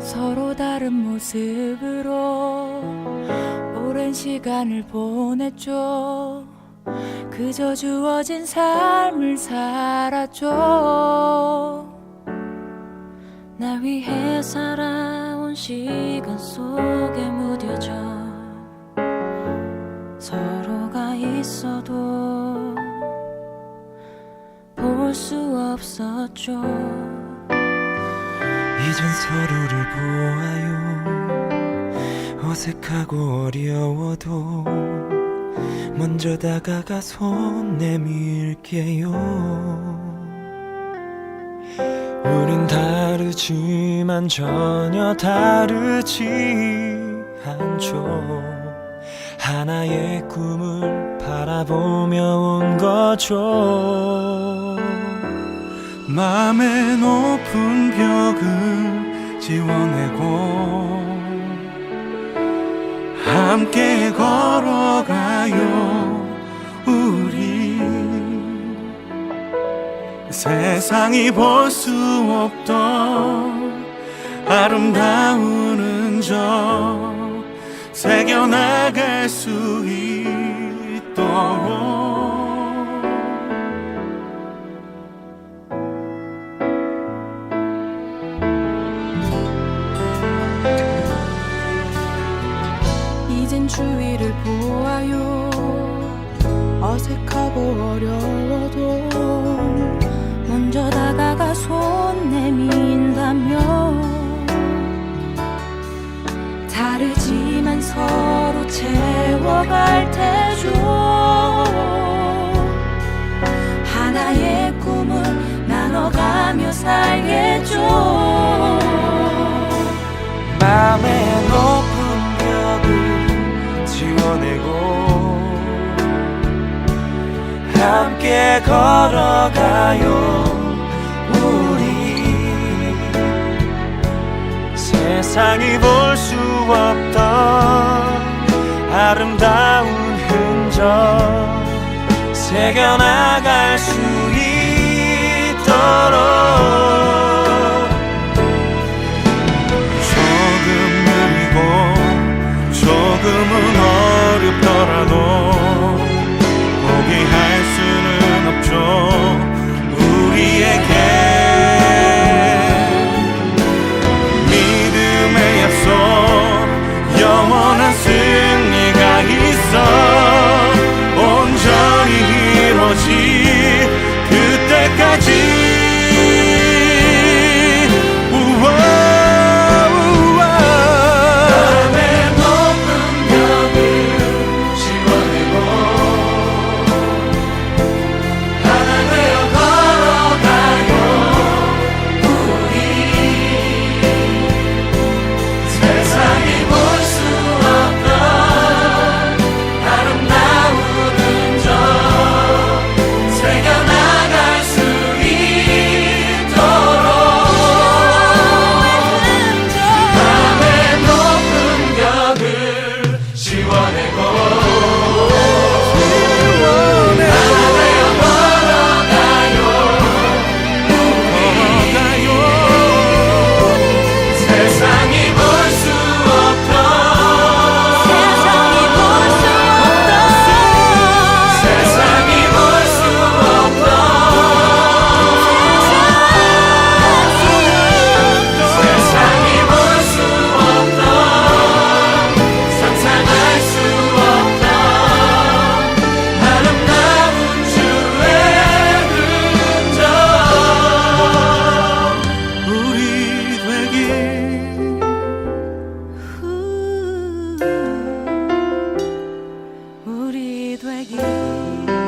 서로 다른 모습으로 오랜 시간을 보냈죠. 그저 주어진 삶을 살았죠. 날 위해 살아온 시간 속에 무뎌져 서로가 있어도 볼 수 없었죠. 이젠 서로를 보아요. 어색하고 어려워도 먼저 다가가 손 내밀게요. 우린 다르지만 전혀 다르지 않죠. 하나의 꿈을 바라보며 온 거죠 마음의 높은 벽을 지워내고 함께 걸어가요 우리. 세상이 볼 수 없던 아름다운 흔적 새겨나갈 수 있도록 어색하고 어려워도 먼저 다가가 손 내민다면 다르지만 서로 채워갈 테죠. 하나의 꿈을 나눠가며 살겠 함께 걸어가요. 우리 세상이 볼 수 없던 아름다운 흔적 새겨나갈 수 있도록. 조금 울고 조금은 Thank you.